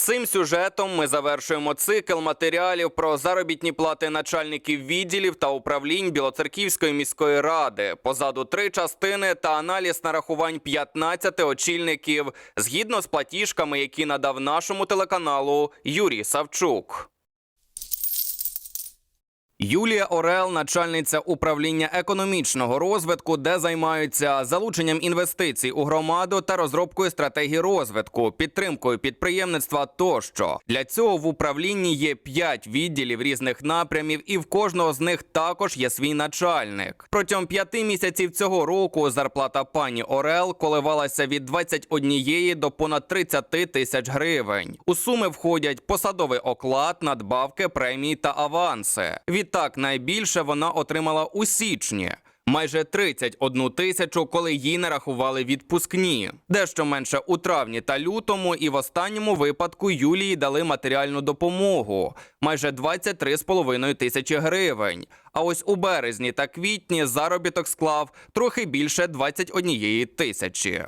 Цим сюжетом ми завершуємо цикл матеріалів про заробітні плати начальників відділів та управлінь Білоцерківської міської ради. Позаду три частини та аналіз нарахувань 15 очільників згідно з платіжками, які надав нашому телеканалу Юрій Савчук. Юлія Орел, начальниця управління економічного розвитку, де займаються залученням інвестицій у громаду та розробкою стратегії розвитку, підтримкою підприємництва тощо. Для цього в управлінні є п'ять відділів різних напрямів, і в кожного з них також є свій начальник. Протягом п'яти місяців цього року зарплата пані Орел коливалася від 21 до понад 30 тисяч гривень. У суми входять посадовий оклад, надбавки, премії та аванси. Відтак найбільше вона отримала у січні. Майже 31 тисячу, коли їй нарахували відпускні. Дещо менше у травні та лютому, і в останньому випадку Юлії дали матеріальну допомогу майже 23,5 тисячі гривень. А ось у березні та квітні заробіток склав трохи більше 21 тисячі.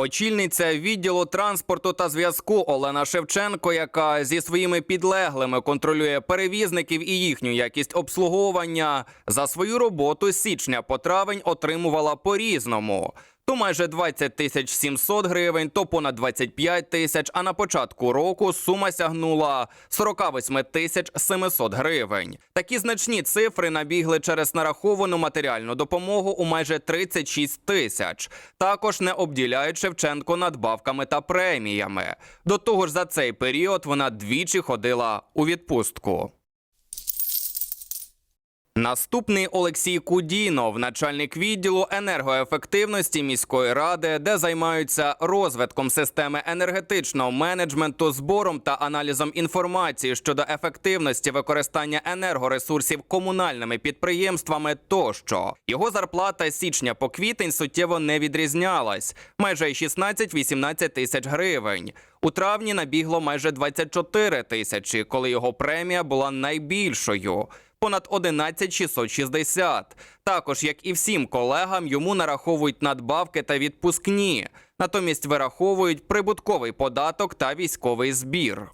Очільниця відділу транспорту та зв'язку Олена Шевченко, яка зі своїми підлеглими контролює перевізників і їхню якість обслуговування, за свою роботу з січня по травень отримувала по-різному. То майже 20 тисяч 700 гривень, то понад 25 тисяч, а на початку року сума сягнула 48 тисяч 700 гривень. Такі значні цифри набігли через нараховану матеріальну допомогу у майже 36 тисяч. Також не обділяють Шевченко надбавками та преміями. До того ж, за цей період вона двічі ходила у відпустку. Наступний Олексій Кудінов, начальник відділу енергоефективності міської ради, де займаються розвитком системи енергетичного менеджменту, збором та аналізом інформації щодо ефективності використання енергоресурсів комунальними підприємствами. Тощо його зарплата з січня по квітень суттєво не відрізнялась майже 16-18 тисяч гривень. У травні набігло майже 24 тисячі, коли його премія була найбільшою понад 11 660. Також, як і всім колегам, йому нараховують надбавки та відпускні. Натомість вираховують прибутковий податок та військовий збір.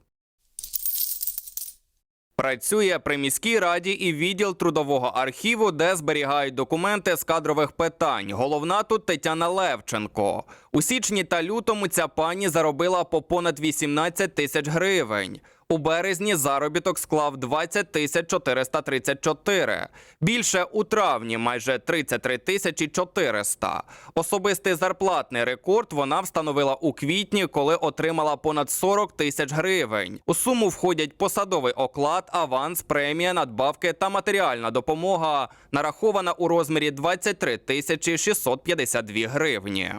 Працює при міській раді і відділ трудового архіву, де зберігають документи з кадрових питань. Головна тут Тетяна Левченко. У січні та лютому ця пані заробила по понад 18 тисяч гривень. У березні заробіток склав 20 тисяч 434. Більше у травні майже 33 тисячі 400. Особистий зарплатний рекорд вона встановила у квітні, коли отримала понад 40 тисяч гривень. У суму входять посадовий оклад, аванс, премія, надбавки та матеріальна допомога, нарахована у розмірі 23 тисячі 652 гривні.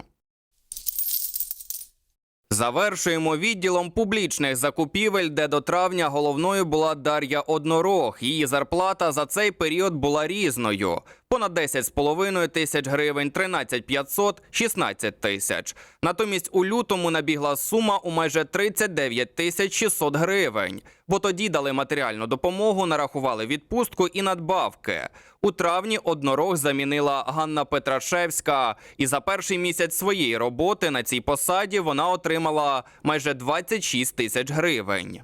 Завершуємо відділом публічних закупівель, де до травня головною була Дар'я Однорог. Її зарплата за цей період була різною: понад 10,5 тисяч гривень, 13 500, 16 тисяч. Натомість у лютому набігла сума у майже 39 тисяч 600 гривень, бо тоді дали матеріальну допомогу, нарахували відпустку і надбавки. У травні однорог замінила Ганна Петрашевська, і за перший місяць своєї роботи на цій посаді вона отримала майже 26 тисяч гривень.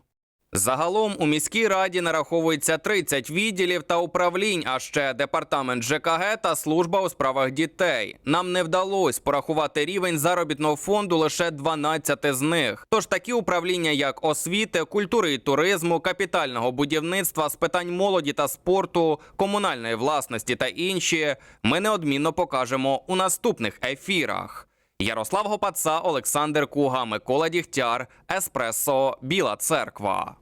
Загалом у міській раді нараховується 30 відділів та управлінь, а ще департамент ЖКГ та служба у справах дітей. Нам не вдалося порахувати рівень заробітного фонду лише 12 з них. Тож такі управління, як освіти, культури і туризму, капітального будівництва, з питань молоді та спорту, комунальної власності та інші, ми неодмінно покажемо у наступних ефірах. Ярослав Гопаца, Олександр Куга, Микола Дігтяр, Еспресо, Біла Церква.